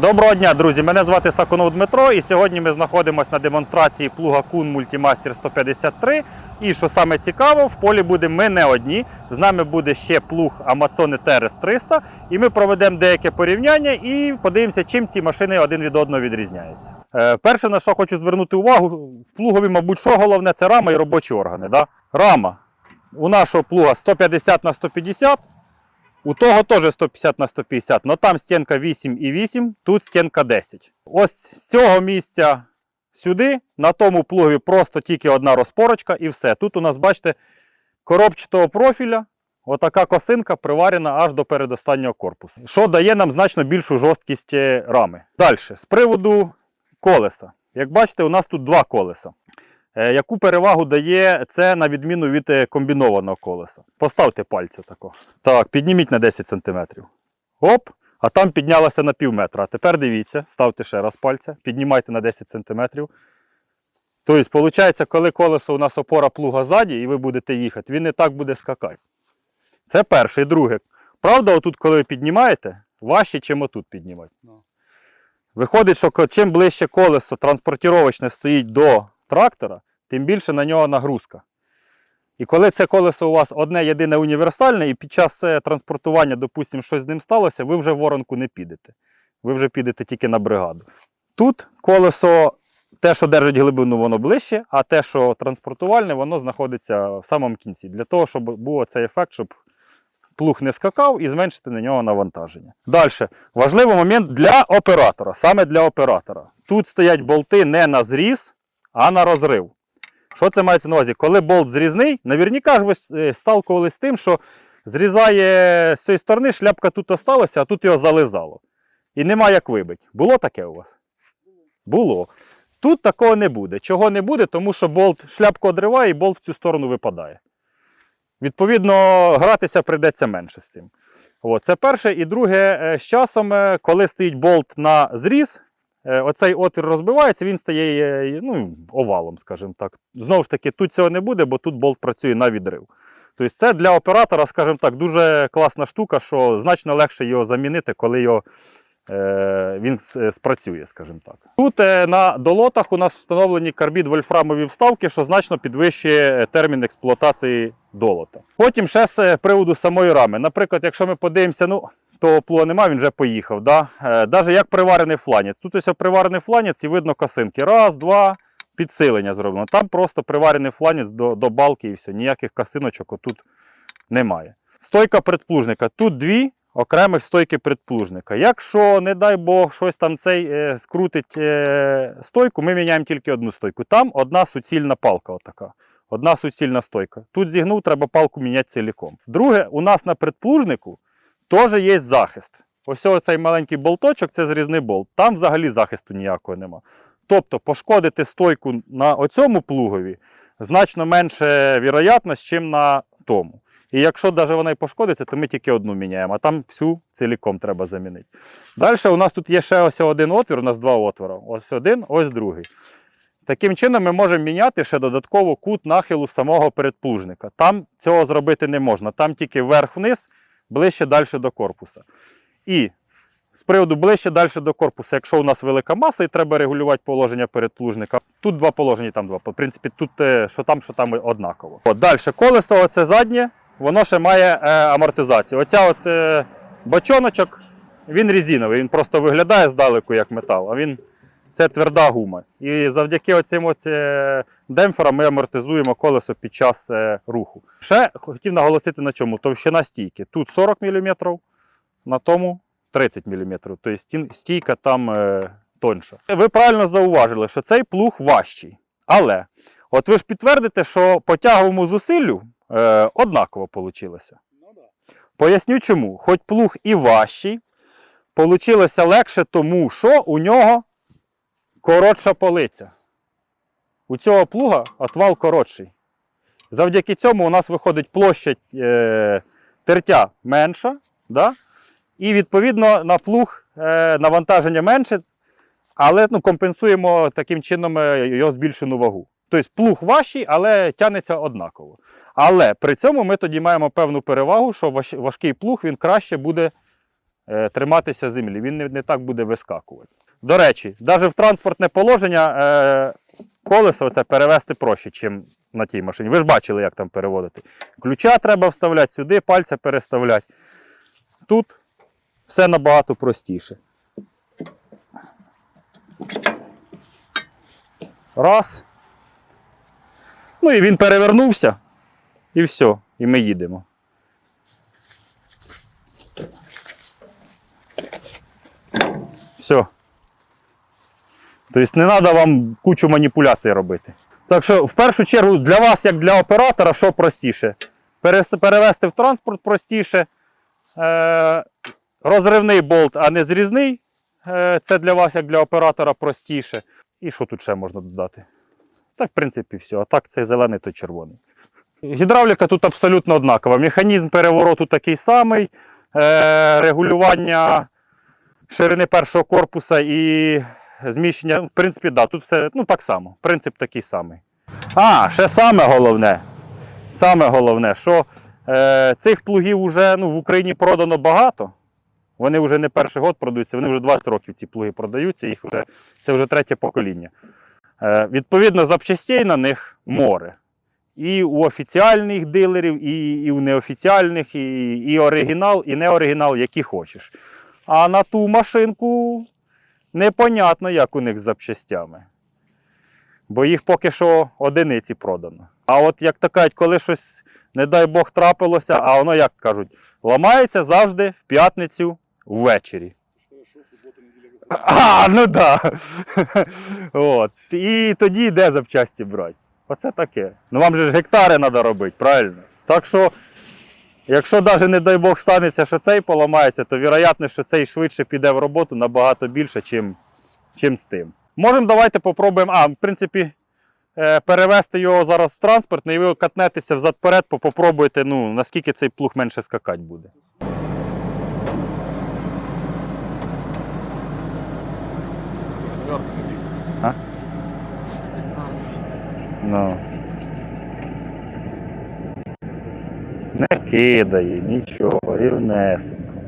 Доброго дня, друзі! Мене звати Сакунов Дмитро, і сьогодні ми знаходимося на демонстрації плуга Кун Multimaster 153. І що саме цікаво, в полі будемо ми не одні. З нами буде ще плуг Amazon TRS 300, і ми проведемо деяке порівняння і подивимося, чим ці машини один від одного відрізняються. Е, перше, на що хочу звернути увагу, в плугові, мабуть, що головне, це рама і робочі органи. Да? Рама у нашого плуга 150 на 150. У того теж 150 на 150, але там стінка 8,8, тут стінка 10. Ось з цього місця сюди, на тому плугові просто тільки одна розпорочка і все. Тут у нас, бачите, коробчатого профіля, отака косинка приварена аж до передостаннього корпусу, що дає нам значно більшу жорсткість е, рами. Далі, з приводу колеса. Як бачите, у нас тут два колеса. Е, Яку перевагу дає це на відміну від е, комбінованого колеса? Поставте пальця тако. Так, підніміть на 10 см. Оп, а там піднялося на пів метра. А тепер дивіться, ставте ще раз пальця, піднімайте на 10 см. Тобто, виходить, коли колесо у нас опора плуга ззаді, і ви будете їхати, він не так буде скакати. Це перше. І друге. Правда, отут, коли ви піднімаєте, важче, чим отут піднімати. Виходить, що чим ближче колесо транспортіровочне стоїть до трактора, тим більше на нього нагрузка. І коли це колесо у вас одне єдине універсальне, і під час е, транспортування, допустимо, щось з ним сталося, ви вже в воронку не підете. Ви вже підете тільки на бригаду. Тут колесо, те, що держить глибину, воно ближче, а те, що транспортувальне, воно знаходиться в самому кінці. Для того, щоб був цей ефект, щоб плуг не скакав і зменшити на нього навантаження. Далі, важливий момент для оператора, саме для оператора. Тут стоять болти не на зріз, а на розрив. Що це мається на увазі? Коли болт зрізний, наверняка ж ви е, сталкувалися з тим, що зрізає з цієї сторони, шляпка тут осталася, а тут його зализало. І нема як вибити. Було таке у вас? Було. Тут такого не буде. Чого не буде? Тому що болт шляпку одриває і болт в цю сторону випадає. Відповідно, гратися прийдеться менше з цим. От, це перше. І друге, е, з часом, е, коли стоїть болт на зріз, оцей отвір розбивається, він стає е, ну, овалом, скажімо так. Знову ж таки, тут цього не буде, бо тут болт працює на відрив. Тобто це для оператора, скажімо так, дуже класна штука, що значно легше його замінити, коли його, е, він спрацює, скажімо так. Тут е, на долотах у нас встановлені карбід вольфрамові вставки, що значно підвищує е, термін експлуатації долота. Потім ще з е, приводу самої рами. Наприклад, якщо ми подивимося, ну, того плуга немає, він вже поїхав. Да? Е, Даже як приварений фланець. Тут ось приварений фланець і видно косинки. Раз, два, підсилення зроблено. Там просто приварений фланець до, до балки і все. Ніяких косиночок отут немає. Стойка предплужника. Тут дві окремих стойки предплужника. Якщо, не дай Бог, щось там цей е, скрутить е, стойку, ми міняємо тільки одну стойку. Там одна суцільна палка. Отака. Одна суцільна стойка. Тут зігнув, треба палку міняти ціліком. Друге, у нас на предплужнику теж є захист. Ось цей маленький болточок це зрізний болт. Там взагалі захисту ніякого нема. Тобто пошкодити стойку на оцьому плугові значно менше вірогятність, чим на тому. І якщо навіть вона і пошкодиться, то ми тільки одну міняємо, а там всю ціліком треба замінити. Далі у нас тут є ще ось один отвір, у нас два отвори. Ось один, ось другий. Таким чином ми можемо міняти ще додатково кут нахилу самого передплужника. Там цього зробити не можна. Там тільки вверх-вниз, ближче далі до корпуса. І з приводу ближче далі до корпуса, якщо у нас велика маса і треба регулювати положення передплужника, тут два положення, там два. В принципі, тут е, що там, що там однаково. От, далі колесо, оце заднє, воно ще має е, амортизацію. Оця от е, бочоночок, він резиновий, він просто виглядає здалеку як метал, а він це тверда гума. І завдяки оцим е, демпферам ми амортизуємо колесо під час е, руху. Ще хотів наголосити на чому: товщина стійки. Тут 40 мм, на тому 30 мм. Тобто стійка там е, тонша. Ви правильно зауважили, що цей плуг важчий. Але от ви ж підтвердите, що по тяговому зусиллю е, однаково вийшло. Поясню чому. Хоч плуг і важчий, вийшло легше, тому що у нього коротша полиця. У цього плуга отвал коротший. Завдяки цьому у нас виходить площа е, тертя менша. Да? І відповідно на плуг е, навантаження менше, але ну, компенсуємо таким чином е, його збільшену вагу. Тобто плуг важчий, але тягнеться однаково. Але при цьому ми тоді маємо певну перевагу, що важкий плуг він краще буде е, триматися землі. Він не так буде вискакувати. До речі, навіть в транспортне положення е, колесо оце перевести проще, ніж на тій машині. Ви ж бачили, як там переводити. Ключа треба вставляти сюди, пальця переставляти. Тут все набагато простіше. Раз. Ну і він перевернувся. І все. І ми їдемо. Все. Тобто не треба вам кучу маніпуляцій робити. Так що, в першу чергу, для вас, як для оператора, що простіше? Перевести в транспорт простіше. Е, розривний болт, а не зрізний. Е, це для вас, як для оператора, простіше. І що тут ще можна додати? Так, в принципі, все. А так, цей зелений, то червоний. Гідравліка тут абсолютно однакова. Механізм перевороту такий самий. Е, регулювання ширини першого корпуса і зміщення. В принципі, да, тут все ну, так само. Принцип такий самий. А, ще саме головне. Саме головне, що е, цих плугів вже ну, в Україні продано багато. Вони вже не перший год продаються, вони вже 20 років ці плуги продаються, їх вже, це вже третє покоління. Е, відповідно, запчастей на них море. І у офіціальних дилерів, і, і у неофіціальних, і, і оригінал, і неоригінал, які хочеш. А на ту машинку непонятно, як у них з запчастями. Бо їх поки що одиниці продано. А от як то кажуть, коли щось, не дай Бог, трапилося, а воно, як кажуть, ламається завжди в п'ятницю ввечері. А, ну. Да. От. І тоді йде запчасті брати. Оце таке. Ну вам же ж гектари треба робити, правильно? Так що, якщо навіть, не дай Бог, станеться, що цей поламається, то віроятно, що цей швидше піде в роботу набагато більше, чим, чим з тим. Можемо давайте попробуємо. А, в принципі, е, перевести його зараз в транспортний, і ви катнетеся взад-перед, попробуйте, ну, наскільки цей плуг менше скакати буде. Кидає, нічого, рівнесенько.